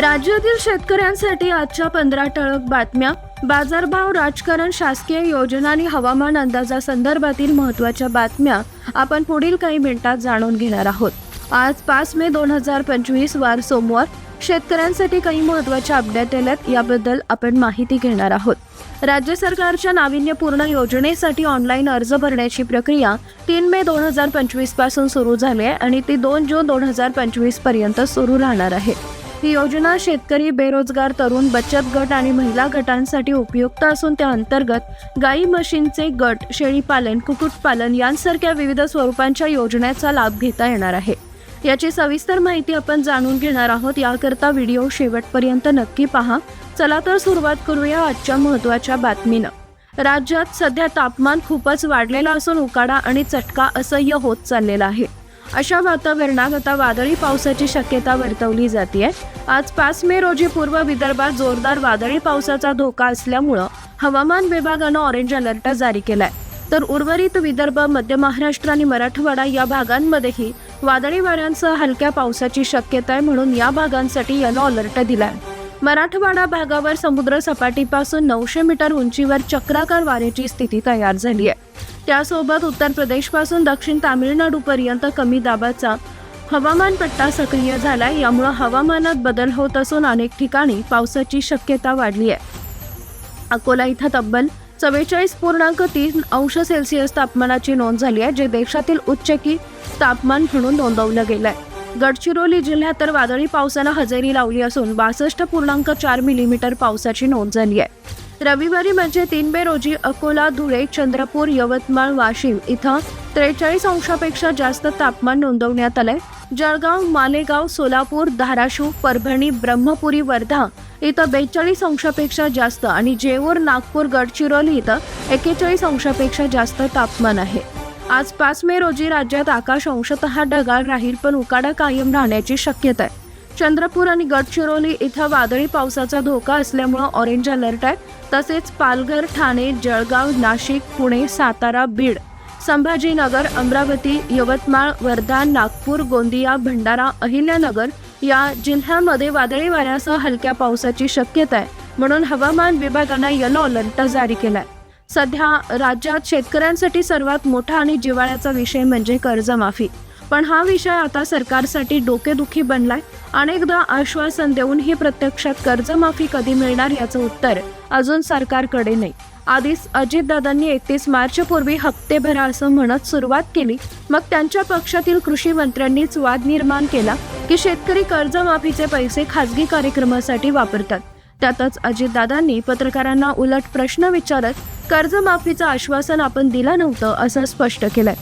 राज्यातील शेतकऱ्यांसाठी आजच्या पंधरा ठळक बातम्या. बाजारभाव राजकारण शासकीय योजना आणि हवामान अंदाजासंदर्भातील महत्त्वाच्या बातम्या आपण पुढील काही मिनिटात जाणून घेणार आहोत. आज पाच मे दोन हजार पंचवीस वार सोमवार. शेतकऱ्यांसाठी काही महत्त्वाच्या अपडेट आल्यात याबद्दल आपण माहिती घेणार आहोत. राज्य सरकारच्या नाविन्यपूर्ण योजनेसाठी ऑनलाईन अर्ज भरण्याची प्रक्रिया तीन मे दोन हजार पंचवीसपासून सुरू झाली आहे आणि ती दोन जून दोन हजार पंचवीसपर्यंत सुरू राहणार आहे. ही योजना शेतकरी बेरोजगार तरुण बचत गट आणि महिला गटांसाठी उपयुक्त असून त्या अंतर्गत गाई म्हशींचे गट शेळीपालन कुक्कुटपालन यांसारख्या विविध स्वरूपांच्या योजनेचा लाभ घेता येणार आहे. याची सविस्तर माहिती आपण जाणून घेणार आहोत. याकरता व्हिडिओ शेवटपर्यंत नक्की पहा. चला तर सुरुवात करूया आजच्या महत्त्वाच्या बातमीनं. राज्यात सध्या तापमान खूपच वाढलेलं असून उकाडा आणि चटका असह्य होत चाललेला आहे. अशा वातावरणात आता वादळी पावसाची शक्यता वर्तवली जाते आज पाच मे रोजी पूर्व विदर्भात जोरदार वादळी पावसाचा धोका असल्यामुळं हवामान विभागानं ऑरेंज अलर्ट जारी केलाय. तर उर्वरित विदर्भ मध्य महाराष्ट्र आणि मराठवाडा या भागांमध्येही वादळी वाऱ्यांसह हलक्या पावसाची शक्यता आहे म्हणून या भागांसाठी येलो अलर्ट दिलाय. मराठवाडा भागावर समुद्र सपाटीपासून नऊशे मीटर उंचीवर चक्राकार वाऱ्याची स्थिती तयार झाली आहे त्यासोबत उत्तर प्रदेशपासून दक्षिण तामिळनाडूपर्यंत कमी दाबाचा हवामान पट्टा सक्रिय झालाय. यामुळं हवामानात बदल होत असून अनेक ठिकाणी पावसाची शक्यता वाढली आहे. अकोला इथं तब्बल चव्वेचाळीस पूर्णांक तीन अंश सेल्सिअस तापमानाची नोंद झाली आहे जे देशातील उच्चकी तापमान म्हणून नोंदवलं गेलंय. गडचिरोली जिल्ह्यात तर वादळी पावसानं हजेरी लावली असून बासष्ट पूर्णांक चार मिलीमीटर पावसाची नोंद झाली आहे. रविवारी म्हणजे तीन मे रोजी अकोला धुळे चंद्रपूर यवतमाळ वाशिम इथं त्रेचाळीस अंशापेक्षा जास्त तापमान नोंदवण्यात आलंय. जळगाव मालेगाव सोलापूर धाराशिव परभणी ब्रह्मपुरी वर्धा इथं बेचाळीस अंशापेक्षा जास्त आणि जेऊर नागपूर गडचिरोली इथं एक्केचाळीस अंशापेक्षा जास्त तापमान आहे. आज पाच मे रोजी राज्यात आकाश अंशतः ढगाळ राहील पण उकाडा कायम राहण्याची शक्यता आहे. चंद्रपूर आणि गडचिरोली इथं वादळी पावसाचा धोका असल्यामुळं ऑरेंज अलर्ट आहे तसेच पालघर ठाणे जळगाव नाशिक पुणे सातारा बीड संभाजीनगर अमरावती यवतमाळ वर्धा नागपूर गोंदिया भंडारा अहिल्यानगर या जिल्ह्यांमध्ये वादळी वाऱ्यासह हलक्या पावसाची शक्यता आहे. म्हणून हवामान विभागानं येलो अलर्ट जारी केलाय. सध्या राज्यात शेतकऱ्यांसाठी सर्वात मोठा आणि जिव्हाळ्याचा विषय म्हणजे कर्जमाफी. पण हा विषय आता सरकारसाठी डोकेदुखी बनलाय. अनेकदा आश्वासन देऊनही प्रत्यक्षात कर्जमाफी कधी मिळणार याचं उत्तर अजून सरकारकडे नाही. आधीच अजितदादांनी एकतीस मार्चपूर्वी हप्ते भरा असं म्हणत सुरुवात केली. मग त्यांच्या पक्षातील कृषी मंत्र्यांनीच वाद निर्माण केला की शेतकरी कर्जमाफीचे पैसे खासगी कार्यक्रमासाठी वापरतात. त्यातच अजितदादांनी पत्रकारांना उलट प्रश्न विचारत कर्जमाफीचं आश्वासन आपण दिलं नव्हतं असं स्पष्ट केलंय.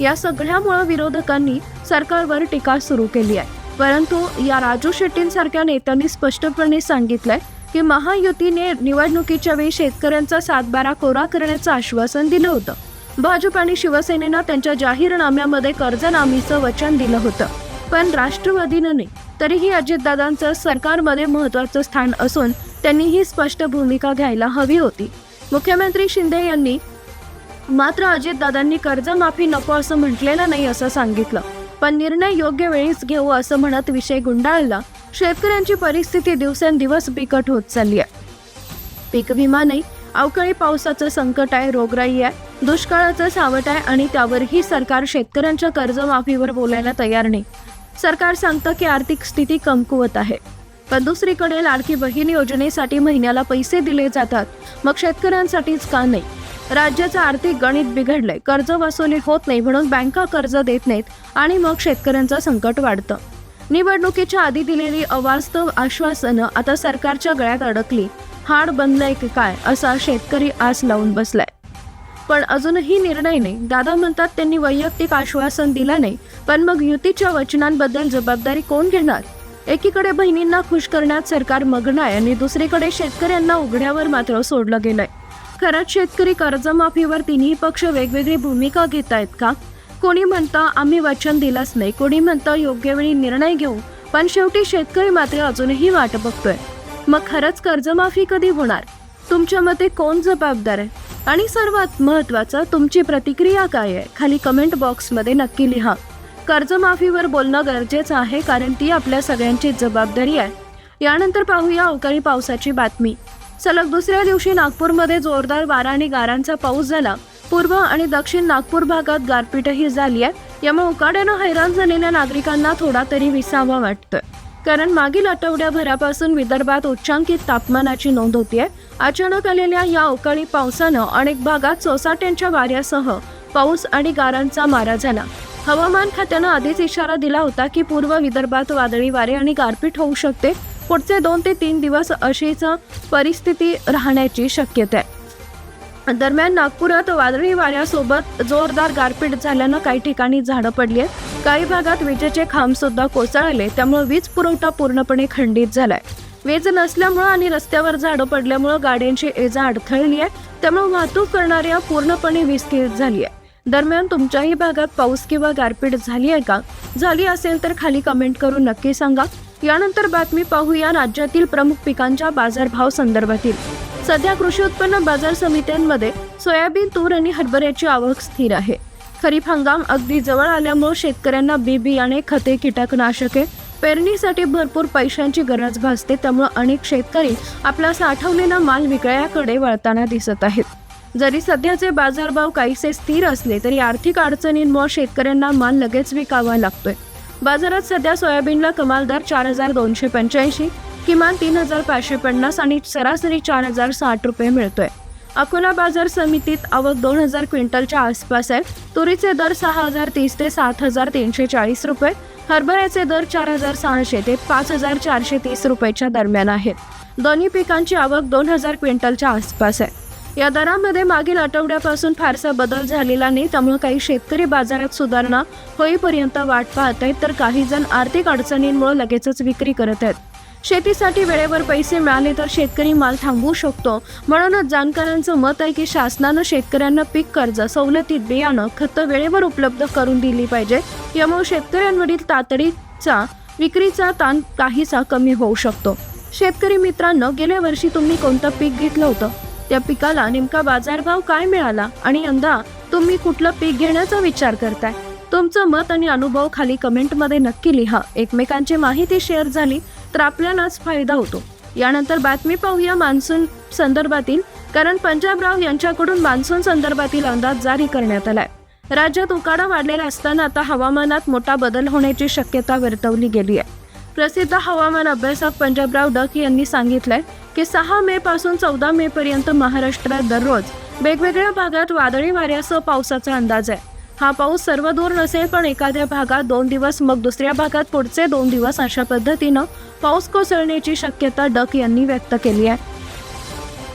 या सगळ्यामुळे विरोधकांनी सरकारवर टीका सुरू केली आहे. परंतु या राजू शेट्टींसारख्या नेत्यांनी स्पष्टपणे सांगितलंय की महायुतीने निवडणुकीच्या वेळी शेतकऱ्यांचा सातबारा कोरा करण्याचं आश्वासन दिलं होतं. भाजप आणि शिवसेनेनं त्यांच्या जाहीरनाम्यामध्ये कर्जनामीचं वचन दिलं होतं. पण राष्ट्रवादीनं नाही तरीही अजितदादांचं सरकारमध्ये महत्वाचं स्थान असून त्यांनी ही स्पष्ट भूमिका घ्यायला हवी होती. मुख्यमंत्री शिंदे यांनी मात्र अजितदादांनी कर्जमाफी नको असं म्हटलेलं नाही असं सांगितलं. पण निर्णय योग्य वेळीच घेऊ असं म्हणत विषय गुंडाळला. शेतकऱ्यांची परिस्थिती दिवसेंदिवस बिकट होत चालली आहे. पीक विमा नाही अवकाळी पावसाचं संकट आहे रोगराई आहे दुष्काळाचं सावट आहे आणि त्यावरही सरकार शेतकऱ्यांच्या कर्जमाफीवर बोलायला तयार नाही. सरकार सांगतं की आर्थिक स्थिती कमकुवत आहे. पण दुसरीकडे लाडकी बहीण योजनेसाठी महिन्याला पैसे दिले जातात. मग शेतकऱ्यांसाठीच का नाही? राज्याचं आर्थिक गणित बिघडलंय. कर्ज वसुली होत नाही म्हणून बँका कर्ज देत नाहीत आणि मग शेतकऱ्यांचं संकट वाढतं. निवडणुकीच्या आधी दिलेली अवास्तव आश्वासनं आता सरकारच्या गळ्यात अडकली. हाड बनलंय की काय असा शेतकरी आस लावून बसलाय. पण अजूनही निर्णय नाही. दादा म्हणतात त्यांनी वैयक्तिक आश्वासन दिलं नाही पण मग युतीच्या वचनांबद्दल जबाबदारी कोण घेणार? एकीकडे बहिणींना खुश करण्यात सरकार मग्न आहे आणि दुसरीकडे शेतकऱ्यांना उघड्यावर मात्र सोडलं गेलंय. खरंच शेतकरी कर्जमाफीवर तिन्ही पक्ष वेगवेगळी भूमिका घेत आहेत का? कोणी म्हणतं आम्ही वचन दिलंच नाही. कोणी म्हणतं योग्य वेळी निर्णय घेऊ. पण शेवटी शेतकरी मात्र अजूनही वाट बघतोय. मग खरंच कर्जमाफी कधी होणार? तुमच्या मते कोण जबाबदार आहे? आणि सर्वात महत्त्वाचं तुमची प्रतिक्रिया काय आहे? खाली कमेंट बॉक्समध्ये नक्की लिहा. कर्जमाफीवर बोलणं गरजेचं आहे कारण ती आपल्या सगळ्यांची जबाबदारी आहे. यानंतर पाहूया अवकाळी पावसाची बातमी. सलग दुसऱ्या दिवशी नागपूरमध्ये जोरदार वारा आणि गारांचा पाऊस झाला. पूर्व आणि दक्षिण नागपूर भागात गारपीटही झाली आहे. यामुळे उकाड्यानं हैराण झालेल्या नागरिकांना थोडा तरी विसावा वाटतोय. कारण मागील आठवड्याभरापासून विदर्भात उच्चांकित तापमानाची नोंद होतीये अचानक आलेल्या या अवकाळी पावसानं अनेक भागात सोसाट्यांच्या वाऱ्यासह पाऊस आणि गारांचा मारा झाला. हवामान खात्यानं आधीच इशारा दिला होता की पूर्व विदर्भात वादळी वारे आणि गारपीट होऊ शकते. पुढचे दोन ते तीन दिवस अशीच परिस्थिती राहण्याची शक्यता. आहे दरम्यान नागपुरात वादळी वाऱ्यासोबत जोरदार गारपीट झाल्यानं काही ठिकाणी झाडं पडली आहेत. काही भागात विजेचे खांब सुद्धा कोसळले त्यामुळे वीज पुरवठा पूर्णपणे खंडित झालाय. वीज नसल्यामुळं आणि रस्त्यावर झाडं पडल्यामुळं गाड्यांची एजा अडथळली आहे त्यामुळे वाहतूक करणाऱ्या पूर्णपणे विस्कळीत झाली आहे. दरम्यान तुमच्याही भागात पाऊस किंवा गारपीट झाली आहे का? झाली असेल तर खाली कमेंट करून नक्की सांगा. यानंतर बातमी पाहूया राज्यातील प्रमुख पिकांच्या बाजारभाव संदर्भातील. सध्या कृषी उत्पन्न बाजार समित्यांमध्ये सोयाबीन तूर आणि हरभऱ्याची आवक स्थिर आहे. खरीप हंगाम अगदी जवळ आल्यामुळे शेतकऱ्यांना बी बियाणे खते कीटकनाशके पेरणीसाठी भरपूर पैशांची गरज भासते त्यामुळे अनेक शेतकरी आपला साठवलेला माल विकण्याकडे वळताना दिसत आहेत. जरी सध्याचे बाजारभाव काहीसे स्थिर असले तरी आर्थिक अडचणींमुळे शेतकऱ्यांना माल लगेच विकावा लागतोय. बाजारात सध्या सोयाबीनला कमाल दर चार हजार दोनशे पंच्याऐंशी किमान तीन हजार पाचशे पन्नास आणि सरासरी चार हजार साठ रुपये मिळतोय. अकोला बाजार समितीत आवक दोन हजार क्विंटलच्या आसपास आहे. तुरीचे दर सहा हजार तीस ते सात हजार तीनशे चाळीस रुपये हरभऱ्याचे दर चार हजार सहाशे ते पाच हजार चारशे तीस रुपयाच्या दरम्यान आहेत. दोन्ही पिकांची आवक दोन हजार क्विंटलच्या आसपास आहे. या दरामध्ये मागील आठवड्यापासून फारसा बदल झालेला नाही त्यामुळे काही शेतकरी बाजारात सुधारणा होईपर्यंत वाट पाहत आहेत तर काही जण आर्थिक अडचणींमुळे लगेचच विक्री करत आहेत. शेतीसाठी वेळेवर पैसे मिळाले तर शेतकरी माल थांबवू शकतो. म्हणूनच जाणकारांचं मत आहे की शासनानं शेतकऱ्यांना पीक कर्ज सवलतीत बियाणं खतं वेळेवर उपलब्ध करून दिली पाहिजे. यामुळे शेतकऱ्यांवरील तातडीचा विक्रीचा ताण काहीसा कमी होऊ शकतो. शेतकरी मित्रांनो गेल्या वर्षी तुम्ही कोणतं पीक घेतलं होतं? त्या पिकाला नेमका बाजारभाव काय मिळाला? आणि यंदा तुम्ही कुठलं पीक घेण्याचा विचार करताय? तुमचं मत आणि अनुभव खाली कमेंटमध्ये नक्की लिहा. एकमेकांची माहिती शेअर झाली तर आपल्यालाच फायदा होतो. यानंतर बातमी पाहूया मान्सून संदर्भातील कारण पंजाबराव यांच्याकडून मान्सून संदर्भातील अंदाज जारी करण्यात आलाय. राज्यात उकाडा वाढलेला असताना आता हवामानात मोठा बदल होण्याची शक्यता वर्तवली गेली आहे. प्रसिद्ध हवामान अभ्यासक पंजाबराव डक यांनी सांगितलंय की सहा मे पासून चौदा मे पर्यंत महाराष्ट्रात दररोज वेगवेगळ्या भागात वादळी वाऱ्यासह पावसाचा अंदाज आहे. हा पाऊस सर्व दूर नसेल पण एखाद्या भागात दोन दिवस मग दुसऱ्या भागात पुढचे दोन दिवस अशा पद्धतीनं पाऊस कोसळण्याची शक्यता डक यांनी व्यक्त केली आहे.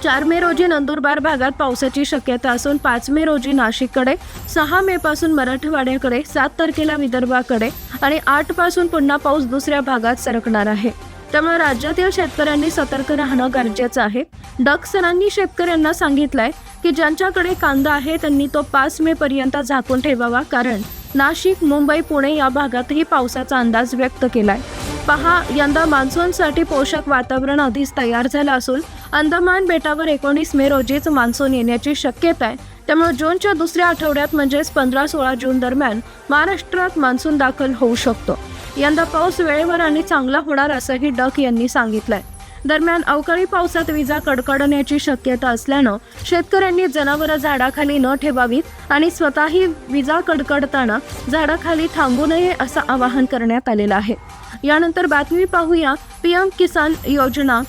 चार मे रोजी नंदुरबार भागात पावसाची शक्यता असून पाच मे रोजी नाशिककडे सहा मे पासून मराठवाड्याकडे सात तारखेला विदर्भाकडे आणि आठपासून पुन्हा पाऊस दुसऱ्या भागात सरकणार आहे. त्यामुळे राज्यातील शेतकऱ्यांनी सतर्क राहणं गरजेचं आहे. डक सरांनी शेतकऱ्यांना सांगितलंय की ज्यांच्याकडे कांदा आहे त्यांनी तो पाच मे पर्यंत झाकून ठेवावा. कारण नाशिक मुंबई पुणे या भागातही पावसाचा अंदाज व्यक्त केलाय. पहा यंदा मान्सूनसाठी पोषक वातावरण आधीच तयार झालं असून अंदमान बेटावर एकोणीस मे रोजीच मान्सून येण्याची शक्यता आहे. त्यामुळे जूनच्या दुसऱ्या आठवड्यात म्हणजेच पंधरा सोळा जून दरम्यान महाराष्ट्रात मान्सून दाखल होऊ शकतो. यंदा पाऊस वेळेवर आणि चांगला होणार असंही डक यांनी सांगितलंय. दरम्यान अवकाळी पावसात विजा कडकडण्याची शक्यता असल्यानं शेतकऱ्यांनी जनावरं झाडाखाली न ठेवावीत आणि स्वतःही विजा कडकडताना झाडाखाली थांबू नये असं आवाहन करण्यात आलेलं आहे. यानंतर बातमी पाहूया पीएम किसान योजना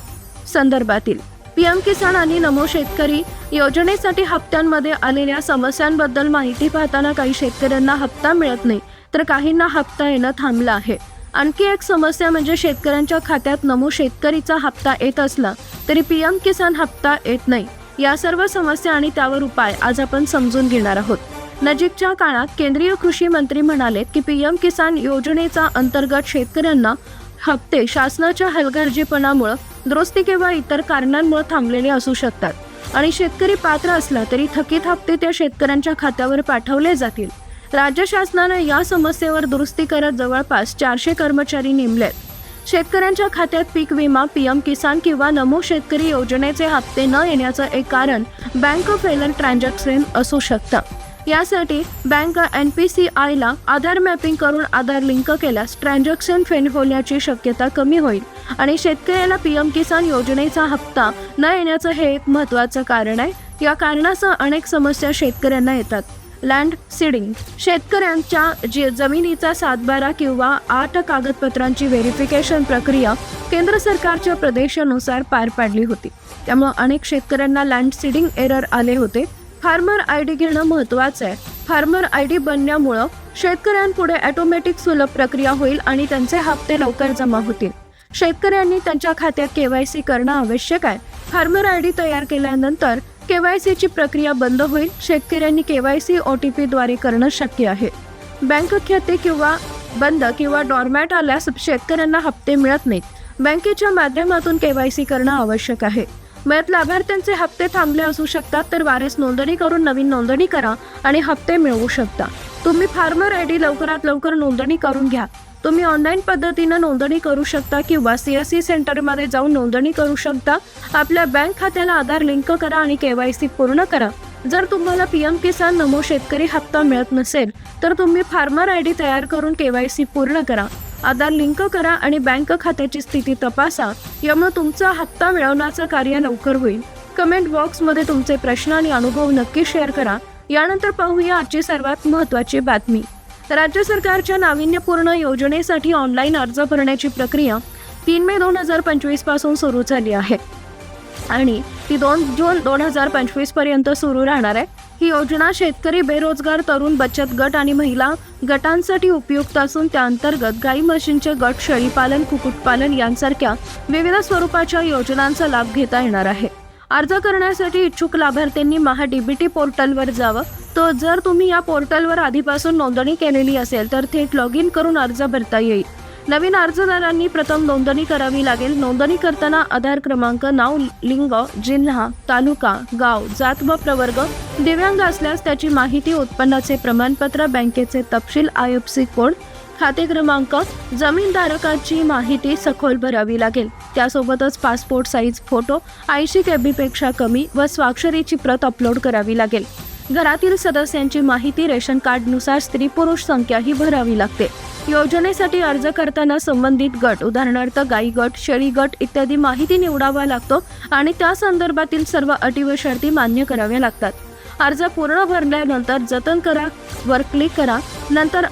संदर्भातील. पीएम किसान आणि नमो शेतकरी योजनेसाठी हप्त्यांमध्ये आलेल्या समस्यांबद्दल माहिती पाहताना काही शेतकऱ्यांना हप्ता मिळत नाही. तर काहींना हप्ता येणं थांबलं आहे. आणखी एक समस्या म्हणजे शेतकऱ्यांच्या खात्यात नमो शेतकरीचा हप्ता येत असला तरी पीएम किसान हप्ता येत नाही. या सर्व समस्या आणि त्यावर उपाय आज आपण समजून घेणार आहोत. नजीकच्या काळात केंद्रीय कृषी मंत्री म्हणाले की पीएम किसान योजनेचा अंतर्गत शेतकऱ्यांना हप्ते शासनाच्या हलगर्जीपणामुळे दुरुस्ती किंवा इतर कारणांमुळे थांबलेले असू शकतात. आणि शेतकरी पात्र असला तरी थकीत हप्ते त्या शेतकऱ्यांच्या खात्यावर पाठवले जातील. राज्य शासनानं या समस्येवर दुरुस्ती करत जवळपास चारशे कर्मचारी नेमलेत. शेतकऱ्यांच्या खात्यात पीक विमा पीएम किसान किंवा नमो शेतकरी योजनेचे हप्ते न येण्याचं एक कारण बँक फेलर ट्रान्झॅक्शन असू शकतं. यासाठी बँक एन पी सी आयला आधार मॅपिंग करून आधार लिंक केल्यास ट्रान्झॅक्शन फेल होण्याची शक्यता कमी होईल आणि शेतकऱ्याला पी एम किसान योजनेचा हप्ता न येण्याचं हे एक महत्त्वाचं कारण आहे. या कारणासह अनेक समस्या शेतकऱ्यांना येतात. Land seeding. शेतकऱ्यांच्या जमिनीचा सातबारा किंवा आठ कागदपत्रांची व्हेरिफिकेशन प्रक्रिया केंद्र सरकारच्या प्रदेशानुसार पार पाडली होती. त्यामुळे अनेक शेतकऱ्यांना लँड सीडिंग एरर आले होते. फार्मर आय डी घेणं महत्त्वाचं आहे. फार्मर आय डी बनण्यामुळं शेतकऱ्यांपुढे ऑटोमॅटिक सुलभ प्रक्रिया होईल आणि त्यांचे हप्ते लवकर जमा होतील. शेतकऱ्यांनी त्यांच्या खात्यात केवायसी करणं आवश्यक आहे. फार्मर आय डी तयार केल्यानंतर केवायसीची प्रक्रिया बंद होईल शेतकऱ्यांनी केवायसी ओ टी पीद्वारे करणं शक्य आहे. बँक खाते किंवा बंद किंवा डॉर्मॅट आल्यास शेतकऱ्यांना हप्ते मिळत नाहीत. बँकेच्या माध्यमातून केवायसी करणं आवश्यक आहे. मयत लाभार्थ्यांचे हप्ते थांबले असू शकतात तर वारीस नोंदणी करून नवीन नोंदणी करा आणि हप्ते मिळवू शकता. तुम्ही फार्मर आय डी लवकरात लवकर नोंदणी करून घ्या. तुम्ही ऑनलाईन पद्धतीनं नोंदणी करू शकता किंवा सी एस सी सेंटरमध्ये जाऊन नोंदणी करू शकता. आपल्या बँक खात्याला आधार लिंक करा आणि के वाय सी पूर्ण करा. जर तुम्हाला पी एम किसान नमो शेतकरी हप्ता मिळत नसेल तर तुम्ही फार्मर आय डी तयार करून के वाय सी पूर्ण करा. आधार लिंक करा आणि बँक खात्याची स्थिती तपासा. यामुळे तुमचा हप्ता मिळवण्याचं कार्य लवकर होईल. कमेंट बॉक्समध्ये तुमचे प्रश्न आणि अनुभव नक्की शेअर करा. यानंतर पाहूया आजची सर्वात महत्त्वाची बातमी. राज्य सरकारच्या नाविन्यपूर्ण योजनेसाठी ऑनलाईन अर्ज भरण्याची प्रक्रिया तीन मे दोन हजार पंचवीसपासून सुरू झाली आहे. आणि ती दोन जून दोन हजार पंचवीसपर्यंत सुरू राहणार आहे. ही योजना शेतकरी बेरोजगार तरुण बचत गट आणि महिला गटांसाठी उपयुक्त असून त्या अंतर्गत गाई म्हशींचे गट शेळीपालन कुक्कुटपालन यांसारख्या विविध स्वरूपाच्या योजनांचा लाभ घेता येणार आहे. अर्ज करण्यासाठी इच्छुक लाभार्थ्यांनी महा डीबीटी पोर्टलवर जावं. तो जर तुम्ही या पोर्टलवर आधीपासून नोंदणी केलेली असेल तर थेट लॉग इन करून अर्ज भरता येईल. नवीन अर्जदारांनी प्रथम नोंदणी करावी लागेल. नोंदणी करताना आधार क्रमांक नाव लिंग जिल्हा तालुका गाव जात व प्रवर्ग दिव्यांग असल्यास त्याची माहिती उत्पन्नाचे प्रमाणपत्र बँकेचे तपशील आय एफ सी कोड खाते क्रमांक जमीनधारकाची माहिती सखोल भरावी लागेल. त्यासोबतच पासपोर्ट साईज फोटो ऐंशी केबीपेक्षा कमी व स्वाक्षरीची प्रत अपलोड करावी लागेल. घरातील सदस्यांची माहिती रेशन कार्डनुसार स्त्री पुरुष संख्याही भरावी लागते. योजनेसाठी अर्ज करताना संबंधित गट उदाहरणार्थ गाई गट शेळी गट इत्यादी माहिती निवडावा लागतो आणि त्या संदर्भातील सर्व अटी व शर्ती मान्य कराव्या लागतात. अर्ज पूर्ण भरल्यानंतर जतन करा वर क्लिक करा नंतर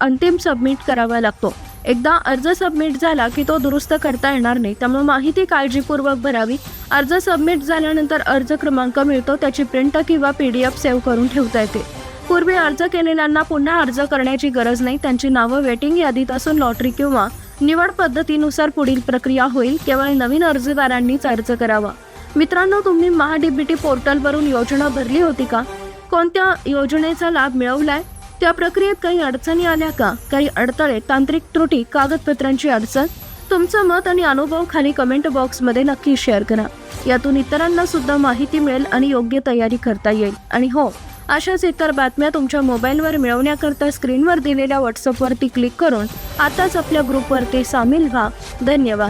अंतिम सबमिट करावा लागतो. एकदा अर्ज सबमिट झाला की तो दुरुस्त करता येणार नाही त्यामुळे माहिती काळजीपूर्वक भरावी. अर्ज सबमिट झाल्यानंतर अर्ज क्रमांक मिळतो त्याची प्रिंट किंवा पी डी एफ सेव्ह करून ठेवता येते. पूर्वी अर्ज केलेल्यांना पुन्हा अर्ज करण्याची गरज नाही त्यांची नावं वेटिंग यादीत असून लॉटरी किंवा निवड पद्धतीनुसार पुढील प्रक्रिया होईल केवळ नवीन अर्जदारांनीच अर्ज करावा. मित्रांनो तुम्ही महाडीबीटी पोर्टलवरून योजना भरली होती का? कोणत्या योजनेचा लाभ मिळवलाय? त्या प्रक्रियेत काही अडचणी आल्या का? काही अडथळे? तांत्रिक त्रुटी? कागदपत्रांची अडचण? तुमचं मत आणि अनुभव खाली कमेंट बॉक्समध्ये नक्की शेअर करा. यातून इतरांना सुद्धा माहिती मिळेल आणि योग्य तयारी करता येईल. आणि हो अशाच इतर बातम्या तुमच्या मोबाईलवर मिळवण्याकरता स्क्रीनवर दिलेल्या व्हॉट्सअपवरती क्लिक करून आताच आपल्या ग्रुपवरती सामील व्हा. धन्यवाद.